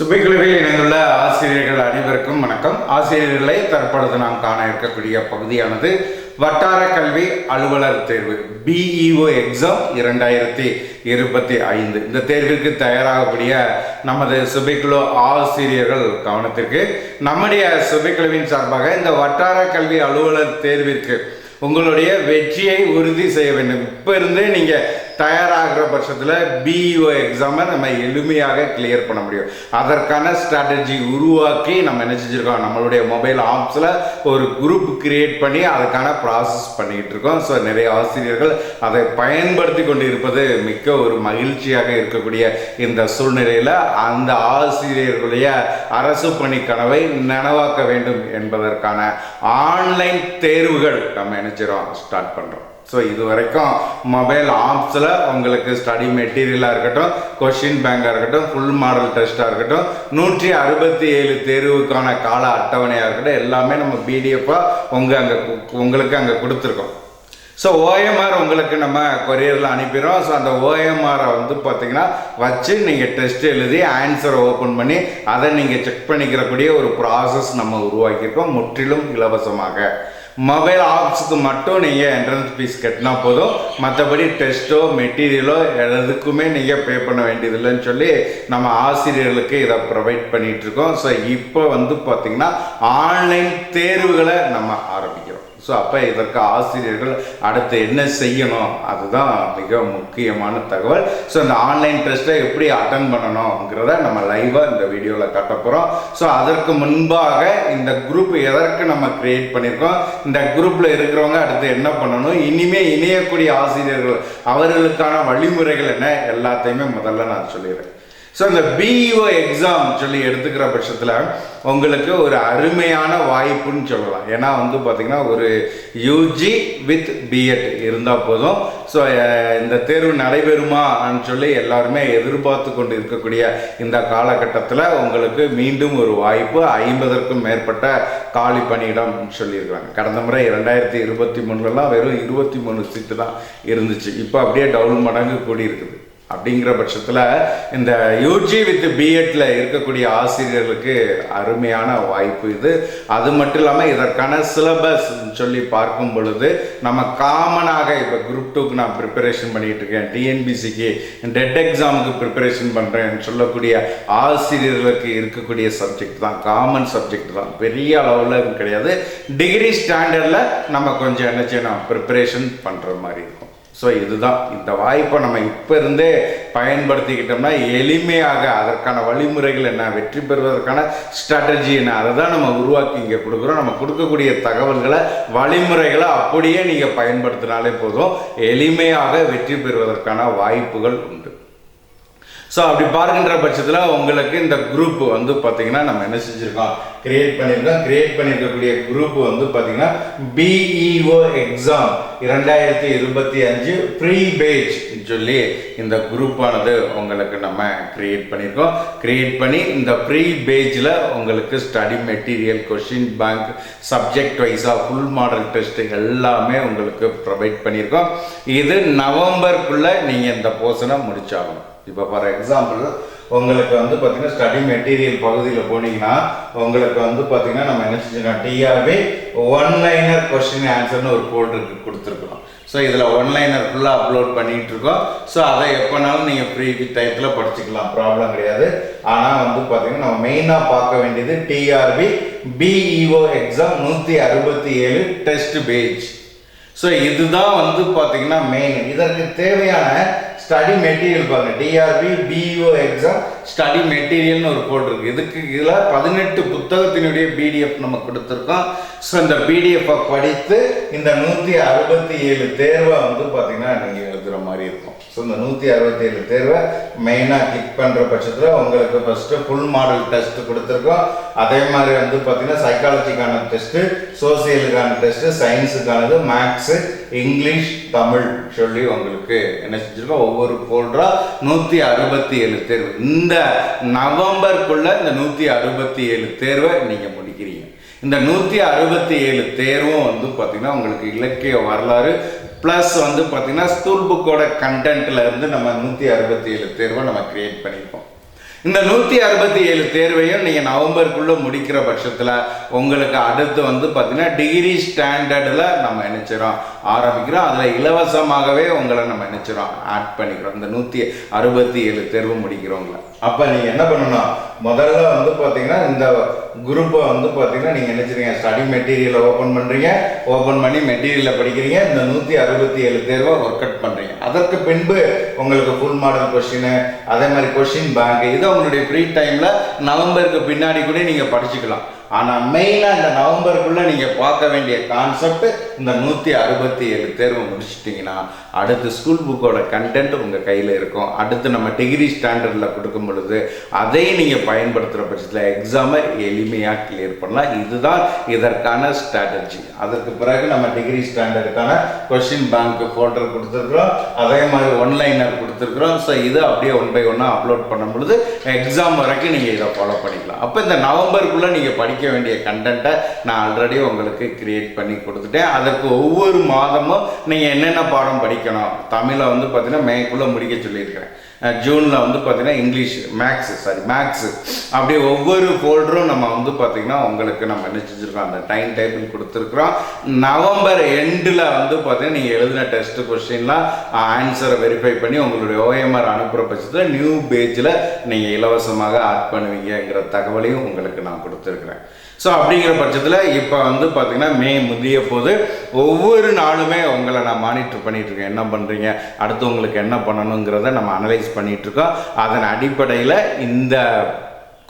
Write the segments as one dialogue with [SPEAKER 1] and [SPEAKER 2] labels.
[SPEAKER 1] சுபைக்குழுவில் இணைந்துள்ள ஆசிரியர்கள் அனைவருக்கும் வணக்கம். ஆசிரியர்களை தற்பொழுது நாம் காண இருக்கக்கூடிய பகுதியானது வட்டார கல்வி அலுவலர் தேர்வு பிஇஓ எக்ஸாம் இரண்டாயிரத்தி இருபத்தி ஐந்து. இந்த தேர்விற்கு தயாராகக்கூடிய நமது சுபைக்குழு ஆசிரியர்கள் கவனத்திற்கு நம்முடைய சுபைக்குழுவின் சார்பாக இந்த வட்டார கல்வி அலுவலர் தேர்விற்கு உங்களுடைய வெற்றியை உறுதி செய்ய வேண்டும். இப்போ இருந்தே நீங்கள் தயாராகிற பட்சத்தில் பிஇஓ எக்ஸாமை நம்ம எளிமையாக கிளியர் பண்ண முடியும். அதற்கான ஸ்ட்ராட்டஜி உருவாக்கி நம்ம என்ன செஞ்சுருக்கோம்? நம்மளுடைய மொபைல் ஆப்ஸில் ஒரு குரூப் கிரியேட் பண்ணி அதுக்கான ப்ராசஸ் பண்ணிக்கிட்டு இருக்கோம். ஸோ நிறைய ஆசிரியர்கள் அதை பயன்படுத்தி கொண்டு இருப்பது மிக்க ஒரு மகிழ்ச்சியாக இருக்கக்கூடிய இந்த சூழ்நிலையில் அந்த ஆசிரியர்களுடைய அரசு பணி கனவை நனவாக்க வேண்டும் என்பதற்கான ஆன்லைன் தேர்வுகள் நம்ம நினைச்சிரோம் ஸ்டார்ட் பண்ணுறோம் ஸோ இது வரைக்கும் மொபைல் ஆப்ஸில் உங்களுக்கு ஸ்டடி மெட்டீரியலாக இருக்கட்டும் கொஷின் பேங்காக இருக்கட்டும் ஃபுல் மாடல் டெஸ்ட்டாக இருக்கட்டும் நூற்றி அறுபத்தி ஏழு தேர்வுக்கான கால அட்டவணையாக இருக்கட்டும் எல்லாமே நம்ம பிடிஎஃபாக உங்கள் அங்கே உங்களுக்கு அங்கே கொடுத்துருக்கோம். ஸோ ஓஎம்ஆர் உங்களுக்கு நம்ம கொரியரில் அனுப்பிடுறோம். ஸோ அந்த ஓஎம்ஆரை வந்து பார்த்தீங்கன்னா வச்சு நீங்கள் டெஸ்ட் எழுதி ஆன்சரை ஓப்பன் பண்ணி அதை நீங்கள் செக் பண்ணிக்கிறக்கூடிய ஒரு ப்ராசஸ் நம்ம உருவாக்கியிருக்கோம் முற்றிலும் இலவசமாக. மொபைல் ஆப்ஸுக்கு மட்டும் நீங்கள் என்ட்ரன்ஸ் ஃபீஸ் கட்டினா போதும். மற்றபடி டெஸ்ட்டோ மெட்டீரியலோ எதுக்குமே நீங்கள் பே பண்ண வேண்டியதில்லைன்னு சொல்லி நம்ம ஆசிரியர்களுக்கு இதை ப்ரொவைட் பண்ணிகிட்ருக்கோம் ஸோ இப்போ வந்து பார்த்திங்கன்னா ஆன்லைன் தேர்வுகளை நம்ம ஆரம்பிக்கிறோம். ஸோ அப்போ இதற்கு ஆசிரியர்கள் அடுத்து என்ன செய்யணும்? அதுதான் மிக முக்கியமான தகவல். ஸோ இந்த ஆன்லைன் டெஸ்ட்டை எப்படி அட்டன் பண்ணணுங்கிறத நம்ம லைவாக இந்த வீடியோவில் காட்ட போகிறோம் ஸோ அதற்கு முன்பாக இந்த குரூப் எதற்கு நம்ம கிரியேட் பண்ணியிருக்கோம் இந்த குரூப்பில் இருக்கிறவங்க அடுத்து என்ன பண்ணணும்? இனிமே இணையக்கூடிய ஆசிரியர்கள் அவர்களுக்கான வழிமுறைகள் என்ன? எல்லாத்தையுமே முதல்ல நான் சொல்லிடுறேன். ஸோ இந்த பிஇஓ எக்ஸாம் சொல்லி எடுத்துக்கிற பட்சத்தில் உங்களுக்கு ஒரு அருமையான வாய்ப்புன்னு சொல்லலாம். ஏன்னா வந்து பார்த்திங்கன்னா ஒரு யூஜி வித் பிஎட் இருந்தால் போதும். ஸோ இந்த தேர்வு நடைபெறுமான்னு சொல்லி எல்லாருமே எதிர்பார்த்து கொண்டு இருக்கக்கூடிய இந்த காலகட்டத்தில் உங்களுக்கு மீண்டும் ஒரு வாய்ப்பு ஐம்பதற்கும் மேற்பட்ட காலி பணியிடம் சொல்லியிருக்கிறாங்க. கடந்த முறை ரெண்டாயிரத்தி இருபத்தி மூணுலலாம் வெறும் இருபத்தி மூணு சீட்டு தான் இருந்துச்சு. இப்போ அப்படியே டவுன் மடங்கு கூடியிருக்குது. அப்படிங்கிற பட்சத்தில் இந்த யூஜி வித் பிஎட்டில் இருக்கக்கூடிய ஆசிரியர்களுக்கு அருமையான வாய்ப்பு இது. அது மட்டும் இல்லாமல் இதற்கான சிலபஸ் சொல்லி பார்க்கும் பொழுது நம்ம காமனாக இப்போ குரூப் டூக்கு நான் ப்ரிப்பரேஷன் பண்ணிகிட்டு இருக்கேன். டிஎன்பிசிக்கு டெட் எக்ஸாமுக்கு ப்ரிப்பரேஷன் பண்ணுறேன்னு சொல்லக்கூடிய ஆசிரியர்களுக்கு இருக்கக்கூடிய சப்ஜெக்ட் தான் காமன் சப்ஜெக்ட் தான். பெரிய அளவில் கிடையாது. டிகிரி ஸ்டாண்டர்டில் நம்ம கொஞ்சம் என்ன செய்யணும்? ப்ரிப்பரேஷன் பண்ணுற மாதிரி இருக்கும். ஸோ இதுதான். இந்த வாய்ப்பை நம்ம இப்போ இருந்தே பயன்படுத்திக்கிட்டோம்னா எளிமையாக அதற்கான வழிமுறைகள் என்ன வெற்றி பெறுவதற்கான ஸ்ட்ராட்டஜி என்ன அதை தான் நம்ம உருவாக்கி இங்கே கொடுக்குறோம். நம்ம கொடுக்கக்கூடிய தகவல்களை வழிமுறைகளை அப்படியே நீங்கள் பயன்படுத்தினாலே போதும். எளிமையாக வெற்றி பெறுவதற்கான வாய்ப்புகள் உண்டு. ஸோ அப்படி பார்க்கின்ற பட்சத்தில் உங்களுக்கு இந்த குரூப் வந்து பார்த்தீங்கன்னா நம்ம என்ன செஞ்சுருக்கோம்? கிரியேட் பண்ணியிருக்கோம் கிரியேட் பண்ணியிருக்கக்கூடிய குரூப் வந்து பார்த்தீங்கன்னா பிஇஓ எக்ஸாம் இரண்டாயிரத்தி இருபத்தி அஞ்சு ப்ரீ பேஜ் சொல்லி இந்த குரூப்பானது உங்களுக்கு நம்ம கிரியேட் பண்ணியிருக்கோம் கிரியேட் பண்ணி இந்த ப்ரீ பேஜில் உங்களுக்கு study material question bank subject வைஸாக ஃபுல் மாடல் டெஸ்ட் எல்லாமே உங்களுக்கு ப்ரொவைட் பண்ணியிருக்கோம் இது நவம்பருக்குள்ளே நீங்கள் இந்த போர்ஷனை முடிச்சாகணும். இப்போ ஃபார் எக்ஸாம்பிள் உங்களுக்கு வந்து பார்த்தீங்கன்னா ஸ்டடி மெட்டீரியல் பகுதியில் போனீங்கன்னா உங்களுக்கு வந்து பார்த்தீங்கன்னா நம்ம என்ன செஞ்சோம் டிஆர்பி ஒன் லைனர் கொஸ்டின் ஆன்சர்னு ஒரு போர்டு கொடுத்துருக்கோம் ஸோ இதில் ஒன் லைனர் ஃபுல்லாக அப்லோட் பண்ணிகிட்டு இருக்கோம் ஸோ அதை எப்போனாலும் நீங்கள் ஃப்ரீ டைத்தில் படிச்சுக்கலாம் ப்ராப்ளம் கிடையாது. ஆனால் வந்து பார்த்தீங்கன்னா நம்ம மெயினாக பார்க்க வேண்டியது டிஆர்பி பிஇஓ எக்ஸாம் நூற்றி அறுபத்தி ஏழு டெஸ்ட் பேஜ் ஸோ இதுதான் வந்து பார்த்தீங்கன்னா மெயின் இதற்கு தேவையான ஸ்டடி மெட்டீரியல் பாருங்கள் டிஆர்பி பிஇஓ எக்ஸாம் ஸ்டடி மெட்டீரியல்னு ஒரு கோட் இருக்குது இதுக்கு இதில் பதினெட்டு புத்தகத்தினுடைய பிடிஎஃப் நம்ம கொடுத்துருக்கோம். ஸோ இந்த பிடிஎஃப்பை படித்து இந்த நூற்றி அறுபத்தி ஏழு தேர்வை வந்து பார்த்தீங்கன்னா நீங்கள் எழுதுகிற மாதிரி இருக்கும். ஸோ இந்த நூற்றி அறுபத்தி ஏழு தேர்வை மெயினாக கிளிக் பண்ணுற பட்சத்தில் உங்களுக்கு ஃபஸ்ட்டு ஃபுல் மாடல் டெஸ்ட் கொடுத்துருக்கோம். அதே மாதிரி வந்து பார்த்திங்கன்னா சைக்காலஜிக்கான டெஸ்ட்டு சோசியலுக்கான டெஸ்ட்டு சயின்ஸுக்கானது மேக்ஸு இங்கிலீஷ் தமிழ் சொல்லி உங்களுக்கு என்ன செஞ்சுருக்கோம். ஒவ்வொரு ஃபோல்டரா நூற்றி அறுபத்தி ஏழு தேர்வு. இந்த நவம்பருக்குள்ளே இந்த நூற்றி அறுபத்தி ஏழு தேர்வை நீங்கள் முடிக்கிறீங்க. இந்த நூற்றி அறுபத்தி ஏழு தேர்வும் வந்து பார்த்திங்கன்னா உங்களுக்கு இலக்கிய வரலாறு ப்ளஸ் வந்து பார்த்தீங்கன்னா ஸ்கூல் புக்கோட கண்டென்ட்ல இருந்து நம்ம நூற்றி அறுபத்தி ஏழு தேர்வை நம்ம கிரியேட் பண்ணியிருக்கோம் இந்த நூற்றி அறுபத்தி ஏழு தேர்வையும் நீங்கள் நவம்பருக்குள்ளே முடிக்கிற பட்சத்தில் உங்களுக்கு அடுத்து வந்து பார்த்திங்கன்னா டிகிரி ஸ்டாண்டர்டில் நம்ம நினைச்சிரோம் ஆரம்பிக்கிறோம். அதில் இலவசமாகவே உங்களை நம்ம நினைச்சிரோம் ஆட் பண்ணிக்கிறோம். இந்த நூற்றி அறுபத்தி ஏழு தேர்வு முடிக்கிறவங்கள. அப்போ நீங்கள் என்ன பண்ணணும் முதல்ல வந்து பார்த்தீங்கன்னா இந்த குரூப்பை வந்து பார்த்தீங்கன்னா நீங்கள் நினச்சிருங்க ஸ்டடி மெட்டீரியலை ஓப்பன் பண்ணுறீங்க ஓப்பன் பண்ணி மெட்டீரியலை படிக்கிறீங்க. இந்த நூற்றி அறுபத்தி ஏழு தேர்வை ஒர்க் அவுட் பண்ணுறீங்க அதற்கு பின்பு உங்களுக்கு ஃபுல் மாடல் கொஷின் அதே மாதிரி கொஷின் பேங்க் இது உங்களுடைய ஃப்ரீ டைமில் நவம்பருக்கு பின்னாடி கூட நீங்கள் படிச்சுக்கலாம். ஆனால் மெயினாக இந்த நவம்பருக்குள்ளே நீங்கள் பார்க்க வேண்டிய கான்செப்ட் இந்த நூற்றி அறுபத்தி ஏழு தேர்வு முடிச்சிட்டிங்கன்னா அடுத்து ஸ்கூல் புக்கோட கண்டென்ட் உங்கள் கையில் இருக்கும். அடுத்து நம்ம டிகிரி ஸ்டாண்டர்டில் கொடுக்கும் பொழுது அதை நீங்கள் பயன்படுத்துகிற பட்சத்தில் எக்ஸாமை எளிமையாக கிளியர் பண்ணலாம். இதுதான் இதற்கான ஸ்ட்ராட்டஜி அதற்கு பிறகு நம்ம டிகிரி ஸ்டாண்டர்டுக்கான கொஷின் பேங்க் ஃபோல்டர் கொடுத்துருக்குறோம். அதே மாதிரி ஒன்லைனர் கொடுத்துருக்குறோம். ஸோ இது அப்படியே ஒன் பை ஒன்னாக அப்லோட் பண்ணும் பொழுது எக்ஸாம் வரைக்கும் நீங்கள் இதை ஃபாலோ பண்ணிக்கலாம். அப்போ இந்த நவம்பருக்குள்ளே நீங்கள் படிக்க வேண்டிய கண்டென்ட்டை நான் ஆல்ரெடி உங்களுக்கு கிரியேட் பண்ணி கொடுத்துட்டேன். அதற்கு ஒவ்வொரு மாதமும் நீங்கள் என்னென்ன பாடம் படிக்கணும்? தமிழை வந்து பார்த்தீங்கன்னா மேக்குள்ளே முடிக்க சொல்லியிருக்கிறேன். ஜூனில் வந்து பார்த்தீங்கன்னா இங்கிலீஷ் மேக்ஸ் சாரி மேக்ஸு அப்படியே ஒவ்வொரு ஃபோல்டரும் நம்ம வந்து பார்த்தீங்கன்னா உங்களுக்கு நம்ம என்ன செஞ்சுருக்கோம் அந்த டைம் டேபிள் கொடுத்துருக்குறோம். நவம்பர் எண்டில் வந்து பார்த்திங்கன்னா நீங்கள் எழுதின டெஸ்ட் கொஸ்டின்லாம் ஆன்சரை வெரிஃபை பண்ணி உங்களுடைய ஓஎம்ஆர் அனுப்புகிற பட்சத்தில் நியூ பேஜில் நீங்கள் இலவசமாக ஆட் பண்ணுவீங்கங்கிற தகவலையும் உங்களுக்கு நான் கொடுத்துருக்குறேன். ஸோ அப்படிங்கிற பட்சத்தில் இப்போ வந்து பார்த்தீங்கன்னா மே முதிய போது ஒவ்வொரு நாளுமே உங்களை நான் மானிட்டர் பண்ணிகிட்ருக்கேன் இருக்கேன் என்ன பண்ணுறீங்க அடுத்து உங்களுக்கு என்ன பண்ணணுங்கிறத நம்ம அனலைஸ் பண்ணிகிட்ருக்கோம் அதன் அடிப்படையில் இந்த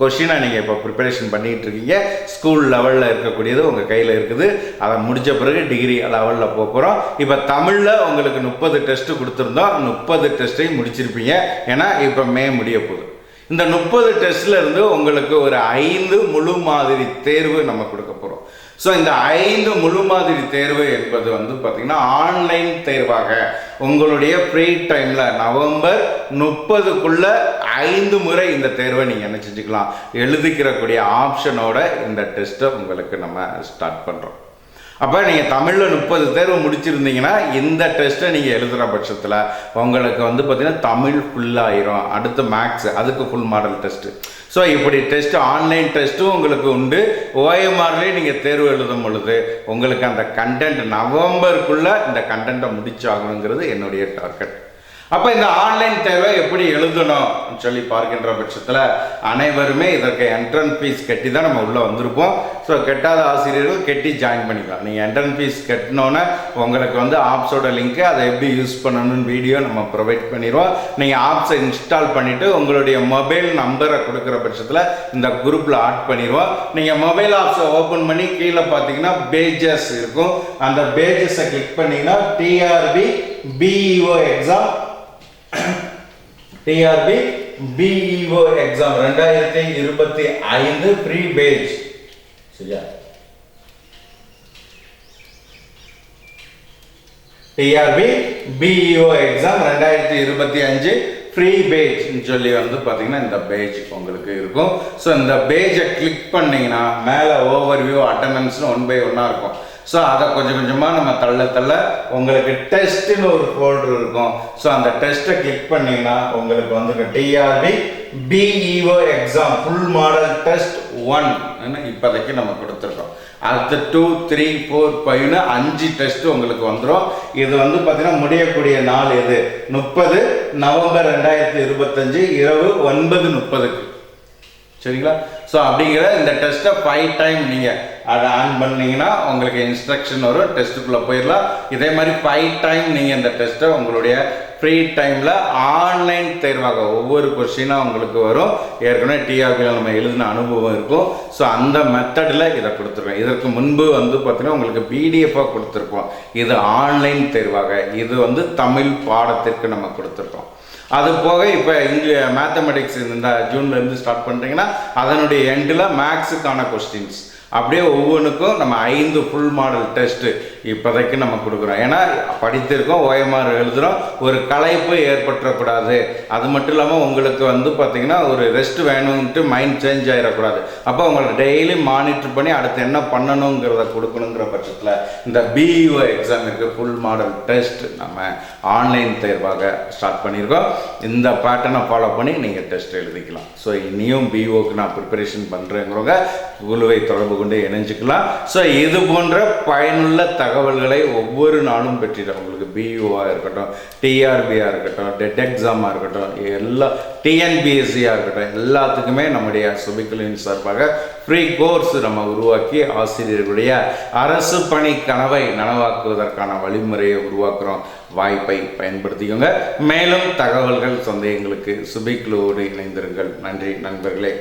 [SPEAKER 1] கொஷினை நீங்கள் இப்போ ப்ரிப்பரேஷன் பண்ணிகிட்டு இருக்கீங்க ஸ்கூல் லெவலில் இருக்கக்கூடியது உங்கள் கையில் இருக்குது. அதை முடித்த பிறகு டிகிரி லெவலில் போகிறோம் இப்போ தமிழில் உங்களுக்கு முப்பது டெஸ்ட்டு கொடுத்துருந்தோம். முப்பது டெஸ்ட்டையும் முடிச்சிருப்பீங்க. ஏன்னா இப்போ மே முடிய போகுது. இந்த முப்பது டெஸ்ட்ல இருந்து உங்களுக்கு ஒரு ஐந்து முழு மாதிரி தேர்வு நம்ம கொடுக்க போகிறோம் ஸோ இந்த ஐந்து முழு மாதிரி தேர்வு என்பது வந்து பார்த்திங்கன்னா ஆன்லைன் தேர்வாக. உங்களுடைய ஃப்ரீ டைமில் நவம்பர் முப்பதுக்குள்ள ஐந்து முறை இந்த தேர்வை நீங்கள் என்ன செஞ்சுக்கலாம் எழுதிக்கிறக்கூடிய ஆப்ஷனோட இந்த டெஸ்ட்டை உங்களுக்கு நம்ம ஸ்டார்ட் பண்ணுறோம் அப்போ நீங்கள் தமிழில் முப்பது தேர்வு முடிச்சிருந்தீங்கன்னா இந்த டெஸ்ட்டை நீங்கள் எழுதுகிற பட்சத்தில் உங்களுக்கு வந்து பார்த்தீங்கன்னா தமிழ் ஃபுல்லாயிரும் அடுத்து மேக்ஸ் அதுக்கு ஃபுல் மாடல் டெஸ்ட்டு ஸோ இப்படி டெஸ்ட் ஆன்லைன் டெஸ்ட்டும் உங்களுக்கு உண்டு. ஓஎம்ஆர்லேயே நீங்கள் தேர்வு எழுதும் பொழுது உங்களுக்கு அந்த கண்டென்ட் நவம்பருக்குள்ளே இந்த கண்டென்ட்டை முடிச்சாகணுங்கிறது என்னுடைய டார்கெட் அப்போ இந்த ஆன்லைன் தேர்வை எப்படி எழுதணும் சொல்லி பார்க்கின்ற பட்சத்தில் அனைவருமே இதற்கு என்ட்ரன்ஸ் ஃபீஸ் கட்டி தான் நம்ம உள்ளே வந்திருப்போம். ஸோ கெட்டாத ஆசிரியர்கள் கெட்டி ஜாயின் பண்ணிக்கலாம். நீங்கள் என்ட்ரன்ஸ் ஃபீஸ் கட்டினோன்னே உங்களுக்கு வந்து ஆப்ஸோட லிங்க்கு அதை எப்படி யூஸ் பண்ணணும்னு வீடியோ நம்ம ப்ரொவைட் பண்ணிடுவோம். நீங்கள் ஆப்ஸை இன்ஸ்டால் பண்ணிவிட்டு உங்களுடைய மொபைல் நம்பரை கொடுக்குற பட்சத்தில் இந்த குரூப்பில் ஆட் பண்ணிடுவோம். நீங்கள் மொபைல் ஆப்ஸை ஓப்பன் பண்ணி கீழே பார்த்தீங்கன்னா பேஜஸ் இருக்கும். அந்த பேஜஸை கிளிக் பண்ணிங்கன்னா TRB BEO exam TRB BEO exam ரெண்டாயிரத்தி இருபத்தி ஐந்து ப்ரீ பேஜ் சரியா டிஆர்பி பிஇஓ எக்ஸாம் ரெண்டாயிரத்தி இருபத்தி அஞ்சு ஃப்ரீ பேஜ்னு சொல்லி வந்து பார்த்தீங்கன்னா இந்த பேஜ் உங்களுக்கு இருக்கும். ஸோ இந்த பேஜை கிளிக் பண்ணிங்கன்னா மேலே ஓவர் வியூ அட்டண்டன்ஸ்னு ஒன் பை ஒன்னாக இருக்கும். ஸோ அதை கொஞ்சம் கொஞ்சமாக நம்ம தள்ள தள்ள உங்களுக்கு டெஸ்ட்டுன்னு ஒரு ஃபோல்டர் இருக்கும். ஸோ அந்த டெஸ்ட்டை கிளிக் பண்ணிங்கன்னா உங்களுக்கு வந்து TRB BEO exam full model test one இப்போதைக்கு நம்ம கொடுத்துருக்கோம் அடுத்து டூ த்ரீ ஃபோர் ஃபைவ்னு அஞ்சு டெஸ்ட் உங்களுக்கு வந்துடும் இது வந்து பார்த்தீங்கன்னா முடியக்கூடிய நாள் எது? முப்பது நவம்பர் ரெண்டாயிரத்தி இருபத்தஞ்சு இரவு ஒன்பது முப்பதுக்கு. சரிங்களா? ஸோ அப்படிங்கிற இந்த டெஸ்ட்டை ஃபைவ் டைம் நீங்கள் அதை ஆன் பண்ணீங்கன்னா உங்களுக்கு இன்ஸ்ட்ரக்ஷன் வரும் டெஸ்ட்டுக்குள்ளே போயிடலாம். இதே மாதிரி ஃபைவ் டைம் நீங்கள் இந்த டெஸ்ட்டை உங்களுடைய ஃப்ரீ டைமில் ஆன்லைன் தேர்வாக ஒவ்வொரு கொஸ்டினாக உங்களுக்கு வரும். ஏற்கனவே டிஆர்பியில் நம்ம எழுதின அனுபவம் இருக்கும். ஸோ அந்த மெத்தடில் இதை கொடுத்துருக்கோம் இதற்கு முன்பு வந்து பார்த்திங்கன்னா உங்களுக்கு பிடிஎஃபாக கொடுத்துருக்கோம் இது ஆன்லைன் தேர்வாக. இது வந்து தமிழ் பாடத்திற்கு நம்ம கொடுத்துருக்கோம். அது போக இப்போ இங்கே மேத்தமெட்டிக்ஸ் இந்த ஜூன்லேருந்து ஸ்டார்ட் பண்ணுறீங்கன்னா அதனுடைய எண்டில் மேக்ஸுக்கான கொஸ்டின்ஸ் அப்படியே ஒவ்வொன்றுக்கும் நம்ம ஐந்து ஃபுல் மாடல் டெஸ்ட்டு இப்போதைக்கு நம்ம கொடுக்குறோம். ஏன்னா படித்திருக்கோம் ஓஎம்ஆர் எழுதுகிறோம் ஒரு களைப்பு ஏற்பட்டுறக்கூடாது. அது மட்டும் இல்லாமல் உங்களுக்கு வந்து பார்த்திங்கன்னா ஒரு ரெஸ்ட் வேணும்ன்ட்டு மைண்ட் சேஞ்ச் ஆகிடக்கூடாது அப்போ உங்களை டெய்லி மானிட்டர் பண்ணி அடுத்து என்ன பண்ணணுங்கிறத கொடுக்கணுங்கிற பட்சத்தில் இந்த பிஇஓ எக்ஸாமுக்கு ஃபுல் மாடல் டெஸ்ட் நம்ம ஆன்லைன் தேர்வாக ஸ்டார்ட் பண்ணியிருக்கோம். இந்த பேட்டர்னை ஃபாலோ பண்ணி நீங்கள் டெஸ்ட் எழுதிக்கலாம். ஸோ இனியும் பிஓக்கு நான் ப்ரிப்பரேஷன் பண்ணுறேங்கிறவங்க குழுவை தொடர்பு கொண்டு இணைஞ்சிக்கலாம். ஸோ இது போன்ற பயனுள்ள தகவல்களை ஒவ்வொரு நாளும் பெற்றிடும் உங்களுக்கு பிஇஓவாக இருக்கட்டும் டிஆர்பியாக இருக்கட்டும் டெட் எக்ஸாமாக இருக்கட்டும் எல்லா டிஎன்பிஎஸ்சியாக இருக்கட்டும் எல்லாத்துக்குமே நம்முடைய சுபிக்கலின் சார்பாக ஃப்ரீ கோர்ஸ் நம்ம உருவாக்கி ஆசிரியர்களுடைய அரசு பணி கனவை நனவாக்குவதற்கான வழிமுறையை உருவாக்குறோம். வாய்ப்பை பயன்படுத்திக்கோங்க. மேலும் தகவல்கள் சந்தேகங்களுக்கு சுபிக்லோடு இணைந்திருங்கள். நன்றி நண்பர்களே.